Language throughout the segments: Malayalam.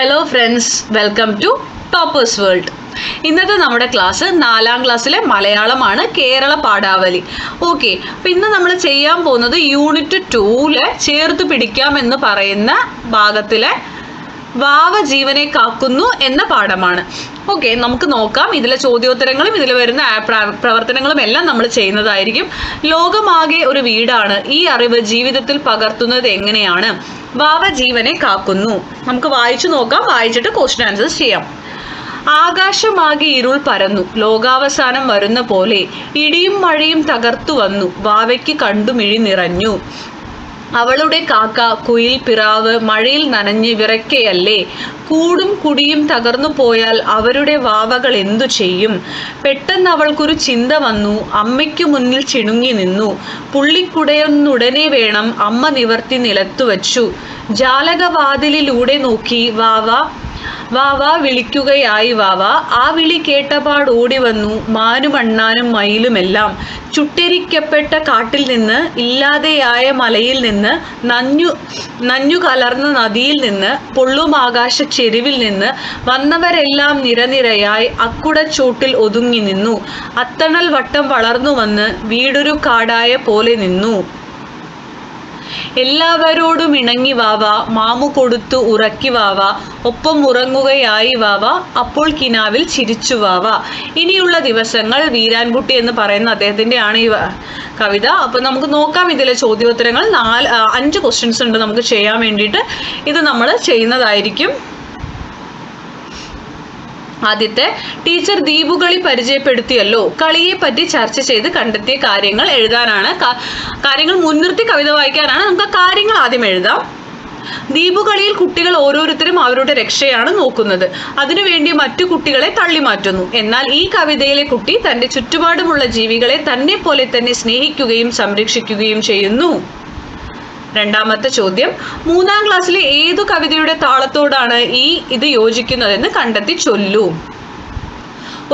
Hello friends welcome to toppers world ഇന്നത്തെ നമ്മുടെ ക്ലാസ് നാലാം ക്ലാസ്സിലെ മലയാളമാണ് കേരള പാഠാവലി. ഓക്കെ അപ്പം ഇന്ന് നമ്മൾ ചെയ്യാൻ പോകുന്നത് യൂണിറ്റ് ടൂൽ ചേർത്ത് പിടിക്കാം എന്ന് പറയുന്ന ഭാഗത്തിലെ വാവ ജീവനെ കാക്കുന്നു എന്ന പാഠമാണ്. ഓക്കെ നമുക്ക് നോക്കാം. ഇതിലെ ചോദ്യോത്തരങ്ങളും ഇതിൽ വരുന്ന പ്രവർത്തനങ്ങളും എല്ലാം നമ്മൾ ചെയ്യുന്നതായിരിക്കും. ലോകമാകെ ഒരു വീടാണ്. ഈ അറിവ് ജീവിതത്തിൽ പകർത്തുന്നത് എങ്ങനെയാണ്? വാവ ജീവനെ കാക്കുന്നു. നമുക്ക് വായിച്ചു നോക്കാം. വായിച്ചിട്ട് ക്വസ്റ്റ്യൻ ആൻസേഴ്സ് ചെയ്യാം. ആകാശമാകെ ഇരുൾ പരന്നു. ലോകാവസാനം വരുന്ന പോലെ ഇടിയും മഴയും തകർത്തു വന്നു. വാവയ്ക്ക് കണ്ടുമിഴി നിറഞ്ഞു അവളുടെ കാക്ക കുയിൽ പിറാവ് മഴയിൽ നനഞ്ഞ് വിറയ്ക്കയല്ലേ? കൂടും കുടിയും തകർന്നു പോയാൽ അവരുടെ വാവകൾ എന്തു ചെയ്യും? പെട്ടെന്ന് അവൾക്കൊരു ചിന്ത വന്നു. അമ്മയ്ക്ക് മുന്നിൽ ചിണുങ്ങി നിന്നു. പുള്ളിക്കുടയൊന്നുടനെ വേണം അമ്മ നിവർത്തി നിലത്തു വച്ചു ജാലകവാതിലിലൂടെ നോക്കി വാവ വാവ വിളിക്കുകയായി വാവ ആ വിളി കേട്ടപാട് ഓടി വന്നു. മാനും അണ്ണാനും മയിലുമെല്ലാം. ചുട്ടരിക്കപ്പെട്ട കാട്ടിൽ നിന്ന് ഇല്ലാതെയായ മലയിൽ നിന്ന് നഞ്ഞു നഞ്ഞു കലർന്ന നദിയിൽ നിന്ന് പൊള്ളുമാകാശ ചെരുവിൽ നിന്ന് വന്നവരെല്ലാം നിരനിരയായി അക്കുടച്ചോട്ടിൽ ഒതുങ്ങി നിന്നു. അത്തണൽ വട്ടം വളർന്നു വന്ന് വീടൊരു കാടായ പോലെ നിന്നു. എല്ലാവരോടും ഇണങ്ങി വാവ മാമു കൊടുത്തു ഉറക്കി വാവ ഒപ്പം ഉറങ്ങുകയായി വാവ അപ്പോൾ കിനാവിൽ ചിരിച്ചു വാവ ഇനിയുള്ള ദിവസങ്ങൾ വീരാൻകുട്ടി എന്ന് പറയുന്ന അദ്ദേഹത്തിന്റെ ആണ് ഈ കവിത. അപ്പൊ നമുക്ക് നോക്കാം ഇതിലെ ചോദ്യോത്തരങ്ങൾ. നാല് അഞ്ച് ക്വസ്റ്റ്യൻസ് ഉണ്ട് നമുക്ക് ചെയ്യാൻ വേണ്ടിയിട്ട്. ഇത് നമ്മൾ ചെയ്യുന്നതായിരിക്കും. ആദ്യത്തെ ടീച്ചർ ദീപുകളി പരിചയപ്പെടുത്തിയല്ലോ. കളിയെ പറ്റി ചർച്ച ചെയ്ത് കണ്ടെത്തിയ കാര്യങ്ങൾ എഴുതാനാണ് കാര്യങ്ങൾ മുൻനിർത്തി കവിത വായിക്കാനാണ്. നമുക്ക് ആ കാര്യങ്ങൾ ആദ്യം എഴുതാം. ദ്വീപുകളിയിൽ കുട്ടികൾ ഓരോരുത്തരും അവരുടെ രക്ഷയാണ് നോക്കുന്നത്. അതിനുവേണ്ടി മറ്റു കുട്ടികളെ തള്ളിമാറ്റുന്നു എന്നാൽ ഈ കവിതയിലെ കുട്ടി തന്റെ ചുറ്റുപാടുമുള്ള ജീവികളെ തന്നെ പോലെ തന്നെ സ്നേഹിക്കുകയും സംരക്ഷിക്കുകയും ചെയ്യുന്നു. രണ്ടാമത്തെ ചോദ്യം. മൂന്നാം ക്ലാസ്സിലെ ഏതു കവിതയുടെ താളത്തോടാണ് ഈ ഇത് യോജിക്കുന്നതെന്ന് കണ്ടെത്തി ചൊല്ലൂ.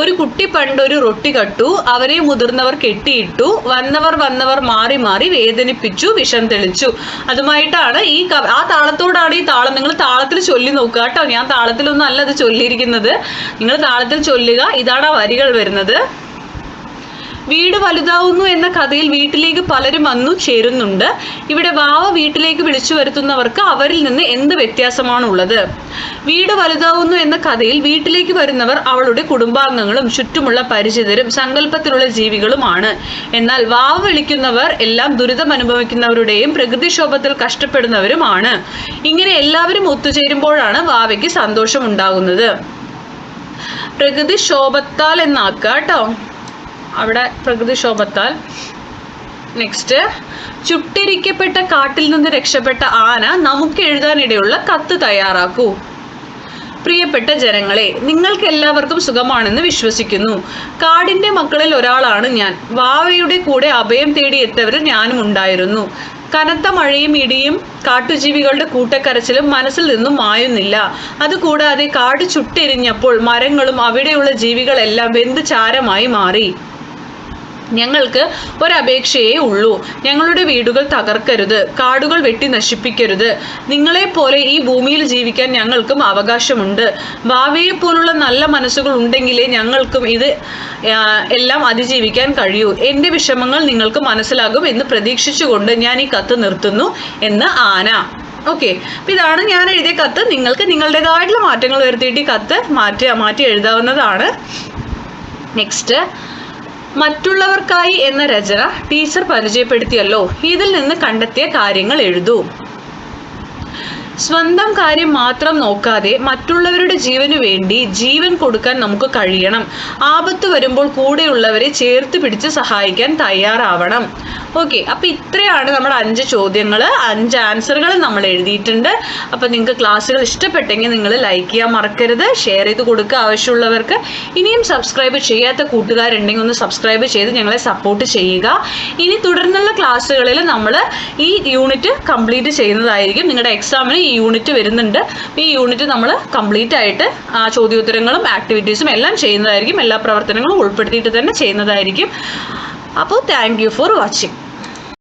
ഒരു കുട്ടി പണ്ടൊരു റൊട്ടി കട്ടു അവരെ മുതിർന്നവർ കെട്ടിയിട്ടു വന്നവർ വന്നവർ മാറി മാറി വേദനിപ്പിച്ചു വിഷം തെളിച്ചു. അതുമായിട്ടാണ് ഈ ആ താളത്തോടാണ് ഈ താളം. നിങ്ങൾ താളത്തിൽ ചൊല്ലി നോക്കുക കേട്ടോ. ഞാൻ താളത്തിലൊന്നും അല്ല അത് ചൊല്ലിയിരിക്കുന്നത്. നിങ്ങൾ താളത്തിൽ ചൊല്ലുക. ഇതാണ് ആ വരികൾ വരുന്നത്. വീട് വലുതാവുന്നു എന്ന കഥയിൽ വീട്ടിലേക്ക് പലരും വന്നു ചേരുന്നുണ്ട്. ഇവിടെ വാവ വീട്ടിലേക്ക് വിളിച്ചു വരുത്തുന്നവർക്ക് അവരിൽ നിന്ന് എന്ത് വ്യത്യാസമാണുള്ളത്? വീട് വലുതാവുന്നു എന്ന കഥയിൽ വീട്ടിലേക്ക് വരുന്നവർ അവളുടെ കുടുംബാംഗങ്ങളും ചുറ്റുമുള്ള പരിചിതരും സങ്കല്പത്തിലുള്ള ജീവികളുമാണ്. എന്നാൽ വാവ വിളിക്കുന്നവർ എല്ലാം ദുരിതം അനുഭവിക്കുന്നവരുടെയും പ്രകൃതിക്ഷോഭത്തിൽ കഷ്ടപ്പെടുന്നവരുമാണ്. ഇങ്ങനെ എല്ലാവരും ഒത്തുചേരുമ്പോഴാണ് വാവയ്ക്ക് സന്തോഷമുണ്ടാകുന്നത്. പ്രകൃതിക്ഷോഭത്താൽ എന്നാക്കുക കേട്ടോ? അവിടെ പ്രകൃതിക്ഷോഭത്താൽ. നെക്സ്റ്റ് ചുട്ടിരിക്കപ്പെട്ട കാട്ടിൽ നിന്ന് രക്ഷപ്പെട്ട ആന നമുക്ക് എഴുതാനിടയുള്ള കത്ത് തയ്യാറാക്കൂ. പ്രിയപ്പെട്ട ജനങ്ങളെ നിങ്ങൾക്ക് എല്ലാവർക്കും സുഖമാണെന്ന് വിശ്വസിക്കുന്നു. കാടിന്റെ മക്കളിൽ ഒരാളാണ് ഞാൻ. വാവയുടെ കൂടെ അഭയം തേടി എത്തവർ ഞാനും ഉണ്ടായിരുന്നു. കനത്ത മഴയും ഇടിയും കാട്ടുജീവികളുടെ കൂട്ടക്കരച്ചിലും മനസ്സിൽ നിന്നും മായുന്നില്ല. അതുകൂടാതെ കാട് ചുട്ടെരിഞ്ഞപ്പോൾ മരങ്ങളും അവിടെയുള്ള ജീവികളെല്ലാം വെന്ത് ചാരമായി മാറി. ഞങ്ങൾക്ക് ഒരപേക്ഷയേ ഉള്ളൂ. ഞങ്ങളുടെ വീടുകൾ തകർക്കരുത്. കാടുകൾ വെട്ടി നശിപ്പിക്കരുത്. നിങ്ങളെപ്പോലെ ഈ ഭൂമിയിൽ ജീവിക്കാൻ ഞങ്ങൾക്കും അവകാശമുണ്ട്. ഭാവിയെ പോലുള്ള നല്ല മനസ്സുകൾ ഉണ്ടെങ്കിലേ ഞങ്ങൾക്കും ഇത് എല്ലാം അതിജീവിക്കാൻ കഴിയൂ. എന്റെ വിഷമങ്ങൾ നിങ്ങൾക്ക് മനസ്സിലാകും എന്ന് പ്രതീക്ഷിച്ചുകൊണ്ട് ഞാൻ ഈ കത്ത് നിർത്തുന്നു എന്ന് ആന. ഓക്കെ. അപ്പം ഇതാണ് ഞാൻ എഴുതിയ കത്ത്. നിങ്ങൾക്ക് നിങ്ങളുടേതായിട്ടുള്ള മാറ്റങ്ങൾ വരുത്തിയിട്ട് ഈ കത്ത് മാറ്റി മാറ്റി എഴുതാവുന്നതാണ്. നെക്സ്റ്റ് മറ്റുള്ളവർക്കായി എന്ന രചന ടീച്ചർ പരിചയപ്പെടുത്തിയല്ലോ. ഇതിൽ നിന്ന് കണ്ടെത്തിയ കാര്യങ്ങൾ എഴുതൂ. സ്വന്തം കാര്യം മാത്രം നോക്കാതെ മറ്റുള്ളവരുടെ ജീവനു വേണ്ടി ജീവൻ കൊടുക്കാൻ നമുക്ക് കഴിയണം. ആപത്ത് വരുമ്പോൾ കൂടെയുള്ളവരെ ചേർത്ത് പിടിച്ച് സഹായിക്കാൻ തയ്യാറാവണം. ഓക്കെ അപ്പൊ ഇത്രയാണ് നമ്മുടെ അഞ്ച് ചോദ്യങ്ങൾ അഞ്ച് ആൻസറുകൾ നമ്മൾ എഴുതിയിട്ടുണ്ട്. അപ്പൊ നിങ്ങൾക്ക് ക്ലാസ്സുകൾ ഇഷ്ടപ്പെട്ടെങ്കിൽ നിങ്ങൾ ലൈക്ക് ചെയ്യാൻ മറക്കരുത്. ഷെയർ ചെയ്ത് കൊടുക്കുക ആവശ്യമുള്ളവർക്ക്. ഇനിയും സബ്സ്ക്രൈബ് ചെയ്യാത്ത കൂട്ടുകാരുണ്ടെങ്കിൽ ഒന്ന് സബ്സ്ക്രൈബ് ചെയ്ത് ഞങ്ങളെ സപ്പോർട്ട് ചെയ്യുക. ഇനി തുടർന്നുള്ള ക്ലാസ്സുകളിൽ നമ്മൾ ഈ യൂണിറ്റ് കംപ്ലീറ്റ് ചെയ്യുന്നതായിരിക്കും. നിങ്ങളുടെ എക്സാമിന് ഈ യൂണിറ്റ് വരുന്നുണ്ട്. ഈ യൂണിറ്റ് നമ്മൾ കംപ്ലീറ്റ് ആയിട്ട് ചോദ്യോത്തരങ്ങളും ആക്ടിവിറ്റീസും എല്ലാം ചെയ്യുന്നതായിരിക്കും. എല്ലാ പ്രവർത്തനങ്ങളും ഉൾപ്പെടുത്തിയിട്ട് തന്നെ ചെയ്യുന്നതായിരിക്കും. അപ്പോൾ താങ്ക് യു ഫോർ വാച്ചിങ്